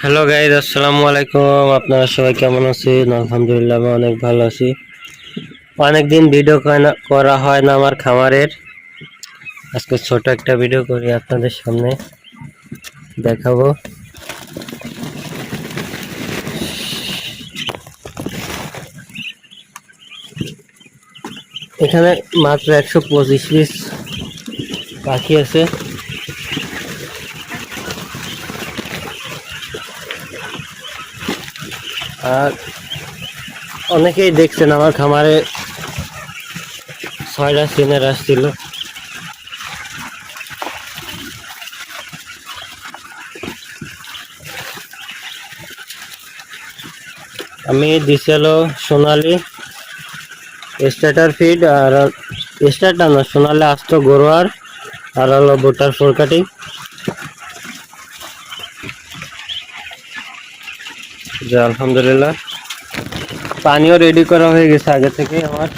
Hello guys আসসালামু আলাইকুম আপনারা সবাই কেমন আছেন আলহামদুলিল্লাহ আমি অনেক ভালো আছি অনেকদিন ভিডিও করা হয় না আমার খামারের আজকে ছোট একটা ভিডিও করি আপনাদের সামনে দেখাবো এখানে মাত্র একশো পঁচিশ পিস পাখি আছে। আর অনেকেই দেখছেন আমার খামারে ছয়টা সিনের আসছিল। আমি দিছিল সোনালি স্টার্টার ফিড আর স্টার্টার না, সোনালি আস্ত গরোয়ার আর হলো বুটার ফোর কাটিং যে আলহামদুলিল্লাহ। পানিও রেডি করা হয়ে গেছে আগে থেকে আমার।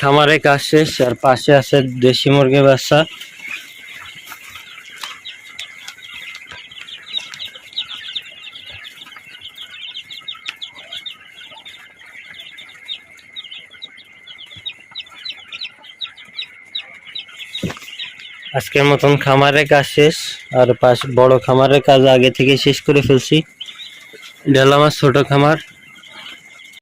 খামারে কাজ শেষ, আর পাশে আছে দেশি মুরগির বাচ্চা। আজকের মতন খামারের কাজ শেষ, আর পাশ বড় খামারের কাজ আগে থেকে শেষ করে ফেলছি। ডেলা মাছ ছোটো খামার।